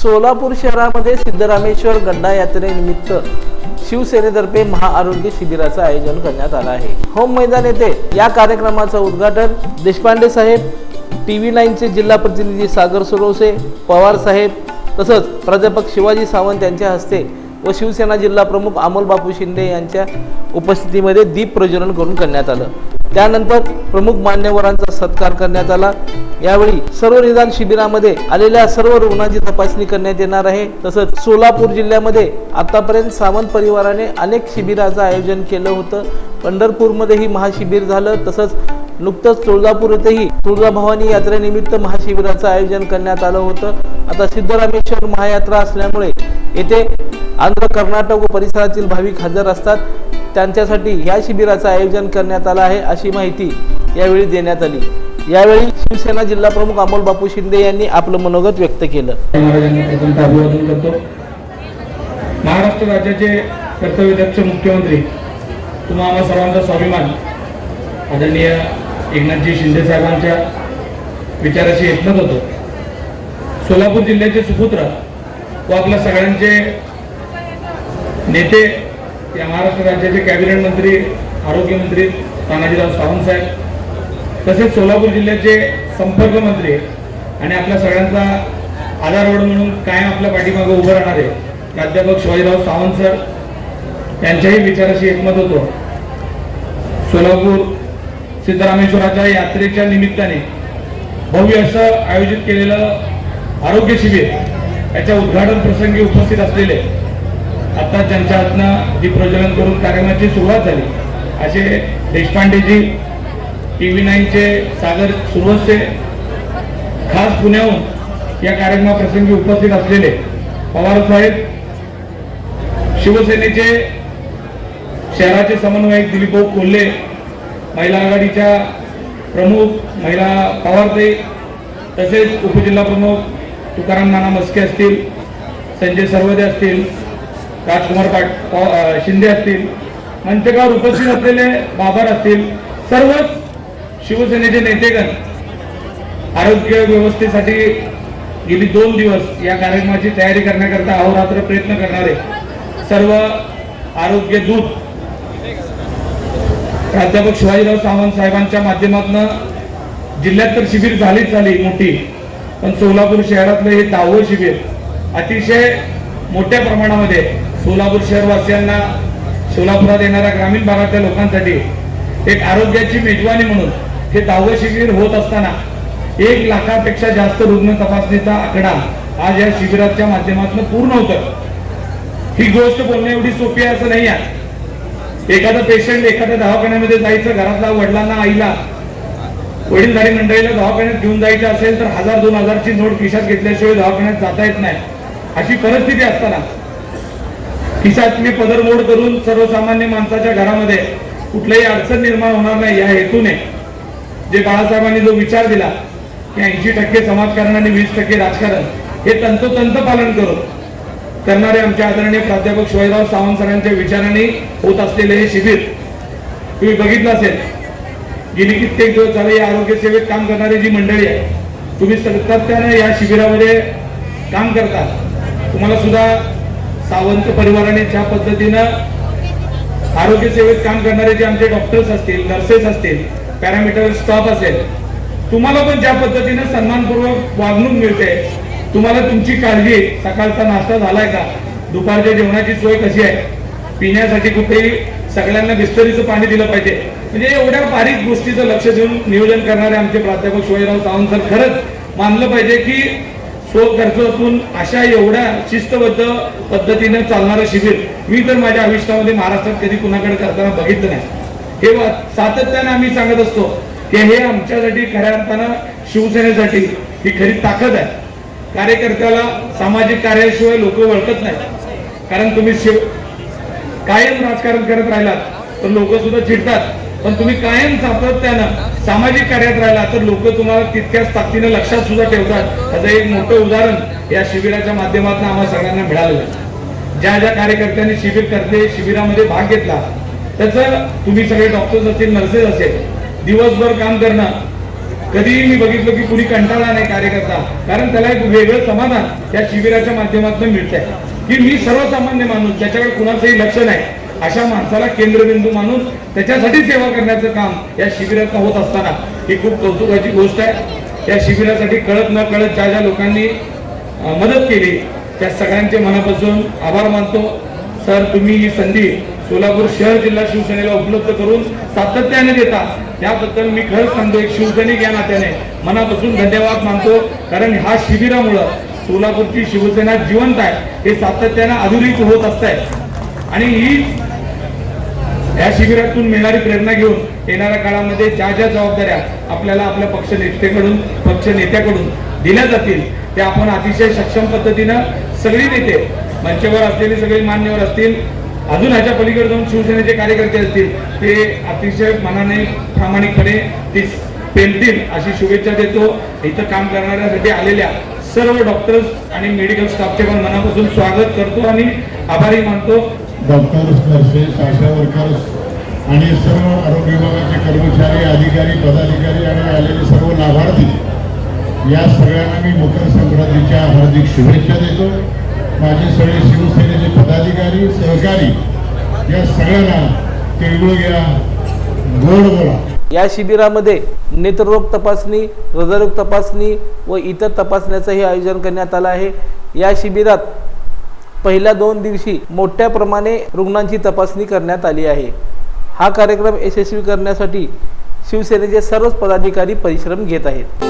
सोलापूर शहरामध्ये सिद्धरामेश्वर गड्डा यात्रेनिमित्त शिवसेनेतर्फे महाआरोग्य शिबिराचं आयोजन करण्यात आलं आहे. होम मैदान येथे या कार्यक्रमाचं उद्घाटन देशपांडे साहेब टी व्ही नाईनचे जिल्हा प्रतिनिधी सागर सुरवसे पवार साहेब तसंच प्राध्यापक शिवाजी सावंत यांच्या हस्ते व शिवसेना जिल्हा प्रमुख अमोल बापू शिंदे यांच्या उपस्थितीमध्ये दीप प्रज्वलन करून करण्यात आलं. त्यानंतर प्रमुख मान्यवरांचा सत्कार करण्यात आला. यावेळी सर्व निदान शिबिरामध्ये आलेल्या सर्व रुग्णांची तपासणी करण्यात येणार आहे. तसंच सोलापूर जिल्ह्यामध्ये आतापर्यंत सावंत परिवाराने अनेक शिबिराचं आयोजन केलं होतं. पंढरपूरमध्येही महाशिबिर झालं. तसंच नुकतंच तुळजापूर येथेही तुळजाभवानी यात्रेनिमित्त महाशिबिराचं आयोजन करण्यात आलं होतं. आता सिद्धरामेश्वर महायात्रा असल्यामुळे येथे आंध्र कर्नाटक व परिसरातील भाविक हजर असतात. त्यांच्यासाठी या शिबिराचं आयोजन करण्यात आलं आहे अशी माहिती यावेळी देण्यात आली. यावेळी शिवसेना जिल्हा प्रमुख अमोल बापू शिंदे यांनी आपलं मनोगत व्यक्त केलं. महाराष्ट्र राज्याचे कर्तव्यदक्ष मुख्यमंत्री तुम्हाला सर्वांचा स्वाभिमान. आदरणीय एकनाथजी शिंदे साहेबांच्या विचाराशी एकमत होतो सोलापूर जिल्ह्याचे सुपुत्र व आपल्या सगळ्यांचे नेते या महाराष्ट्र राज्याचे कॅबिनेट मंत्री आरोग्यमंत्री तानाजीराव सावंत साहेब तसेच सोलापूर जिल्ह्याचे संपर्क मंत्री आणि आपल्या सगळ्यांचा आधारवड म्हणून कायम आपल्या पाठीमागे उभं राहणारे प्राध्यापक शिवाजीराव सावंत सर यांच्याही विचाराशी एकमत होतो सोलापूर सिद्धरामेश्वराच्या यात्रेच्या निमित्ताने भव्य असं आयोजित केलेलं आरोग्य शिबिर याच्या उद्घाटन प्रसंगी उपस्थित असलेले आता त्यांच्या हातनं दीपप्रज्वलन करून कार्यक्रमाची सुरुवात झाली असे देशपांडेजी टी व्ही नाईनचे सागर सुरवसे खास पुण्याहून या कार्यक्रमाप्रसंगी उपस्थित असलेले पवार साहेब शिवसेनेचे शहराचे समन्वयक दिलीपभाऊ कोल्हे महिला आघाडीच्या प्रमुख महिला पवारते तसेच उपजिल्हा प्रमुख तुकाराम नाना मस्के असतील संजय सर्वदे असतील राजकुमार पाट शिंदे असतील मंचकावर उपस्थित असलेले बाबर असतील सर्वच शिवसेनेचे नेतेगण आरोग्य व्यवस्थेसाठी गेली दोन दिवस या कार्यक्रमाची तयारी करण्याकरता अहोरात्र प्रयत्न करणारे सर्व आरोग्य दूत प्राध्यापक शिवाजीराव सावंत साहेबांच्या माध्यमातून जिल्ह्यात तर शिबिर झालीच झाली मोठी. पण सोलापूर शहरातलं हे दहावं शिबिर अतिशय मोठ्या प्रमाणामध्ये सोलापूर शहरवासियांना सोलापुरात येणाऱ्या ग्रामीण भागातल्या लोकांसाठी एक आरोग्याची मेजवानी म्हणून हे दहावं शिबिर होत असताना एक लाखापेक्षा जास्त रुग्ण तपासणीचा आकडा आज या शिबिराच्या माध्यमातून पूर्ण होतं ही गोष्ट बोलणं एवढी सोपी आहे असं नाही आहे. एखादा पेशंट एखाद्या दवाखान्यामध्ये जायचं घरातला वडिलांना आईला वडीलधारी मंडळीला दवाखान्यात घेऊन जायचं असेल तर हजार दोन हजारची नोट खिशात घेतल्याशिवाय दवाखान्यात जाता येत नाही. अशी परिस्थिती असताना खिशातली पदरमोड करून सर्वसामान्य माणसाच्या घरामध्ये कुठल्याही अडचण निर्माण होणार नाही. या हेतूने जे बाळासाहेबांनी जो विचार दिला की ऐंशी टक्के समाजकारण आणि वीस टक्के राजकारण हे तंतोतंत पालन करून करणारे आमचे आदरणीय प्राध्यापक शिवाजीराव सावंत सरांच्या विचाराने होत असलेले हे शिबिर तुम्ही बघितलं असेल. गेली कित्येक दिवस झाले या आरोग्य सेवेत काम करणारी जी मंडळी आहे तुम्ही सातत्यानं या शिबिरामध्ये काम करता. तुम्हाला सुद्धा सावंत परिवाराने ज्या पद्धतीनं आरोग्य सेवेत काम करणारे जे आमचे डॉक्टर्स असतील नर्सेस असतील पॅरामीटर स्टाफ असेल तुम्हाला पण ज्या पद्धतीनं सन्मानपूर्वक वागणूक मिळते तुम्हाला तुमची काळजी सकाळचा नाश्ता झालाय का? दुपारच्या जेवणाची सोय कशी आहे? पिण्यासाठी कुठेही सगळ्यांना बिस्तरीचं पाणी दिलं पाहिजे. म्हणजे एवढ्या बारीक गोष्टीचं लक्ष देऊन नियोजन करणारे आमचे प्राध्यापक शिवाजीराव सावंत सर खरंच मानलं पाहिजे की स्वखर्चातून अशा एवढ्या शिस्तबद्ध पद्धतीने चालणारं शिबिर मी तर माझ्या आयुष्यामध्ये महाराष्ट्रात कधी कुणाकडे करताना बघितलं नाही. हे सातत्यानं सातत्याने आम्ही सांगत असतो की हे आमच्यासाठी खऱ्या अर्थानं शिवसेनेसाठी ही खरी ताकद आहे. कार्यकर्त्याला सामाजिक कार्याशिवाय लोक ओळखत नाही कारण तुम्ही शिव कायम राजकारण करत राहिलात तर लोक सुद्धा चिडतात. पण तुम्ही कायम सातत्यानं सामाजिक कार्यात राहिला तर लोक तुम्हाला तितक्याच ताकदीनं लक्षात सुद्धा ठेवतात. त्याचं एक मोठं उदाहरण या शिबिराच्या माध्यमातून आम्हाला सगळ्यांना मिळालेलं आहे. ज्या ज्या कार्यकर्त्यांनी शिबिर करते शिबिरामध्ये भाग घेतला त्याचं तुम्ही सगळे डॉक्टर्स असतील नर्सेस असेल दिवसभर काम करणं कधीही मी बघितलं की कुणी कंटाळला नाही कार्यकर्ता. कारण त्याला एक वेगळं समाधान त्या शिबिराच्या माध्यमातून मिळतंय. की मी सर्वसामान्य माणूस ज्याच्याकडे कुणाचंही लक्ष नाही. अशा माणसाला केंद्रबिंदू मानून त्याच्यासाठी सेवा करण्याचं काम या शिबिरात होत असताना ही खूप कौतुकाची गोष्ट आहे. या शिबिरासाठी कळत न कळत ज्या ज्या लोकांनी मदत केली त्या सगळ्यांचे मनापासून आभार मानतो. सर तुम्ही ही संधी सोलापूर शहर जिल्हा शिवसेनेला उपलब्ध करून सातत्याने देता त्याबद्दल मी खरंच सांगतो एक शिवसैनिक या नात्याने. मनापासून धन्यवाद मानतो कारण ह्या शिबिरामुळं सोलापूरची शिवसेना जिवंत आहे. हे सातत्यानं अधोरेखित होत असत आहे आणि ही या शिबिरातून मिळणारी प्रेरणा घेऊन येणाऱ्या काळामध्ये ज्या ज्या जबाबदाऱ्या आपल्याला आपल्या पक्ष नेत्याकडून पक्ष नेत्याकडून दिल्या जातील त्या आपण अतिशय सक्षम पद्धतीनं सगळी नेते मंचावर असलेले सगळे मान्यवर असतील अजून ह्याच्या पलीकडे जाऊन शिवसेनेचे कार्यकर्ते असतील ते अतिशय मनाने प्रामाणिकपणे ती पेलतील अशी शुभेच्छा देतो. इथं काम करणाऱ्यासाठी आलेल्या सर्व डॉक्टर्स आणि मेडिकल स्टाफचे पण मनापासून स्वागत करतो आणि आभारी मानतो. डॉक्टर्स नर्सेस आशा वर्कर्स आणि सर्व आरोग्य विभागाचे कर्मचारी अधिकारी पदाधिकारी आणि आलेले सर्व लाभार्थी या सगळ्यांना मी मकर संक्रांतीच्या हार्दिक शुभेच्छा देतो. माझे सगळे शिवसेनेचे पदाधिकारी सहकारी या सगळ्यांना तिळगुळ घ्या गोड बोला. या शिबिरामध्ये नेत्ररोग तपासणी हृदयरोग तपासणी व इतर तपासण्याचंही आयोजन करण्यात आलं आहे. या शिबिरात पहिल्या दोन दिवशी मोठ्या प्रमाणे रुग्णांची तपासणी करण्यात आली आहे. हा कार्यक्रम यशस्वी करण्यासाठी शिवसेनेचे सर्वच पदाधिकारी परिश्रम घेत आहेत.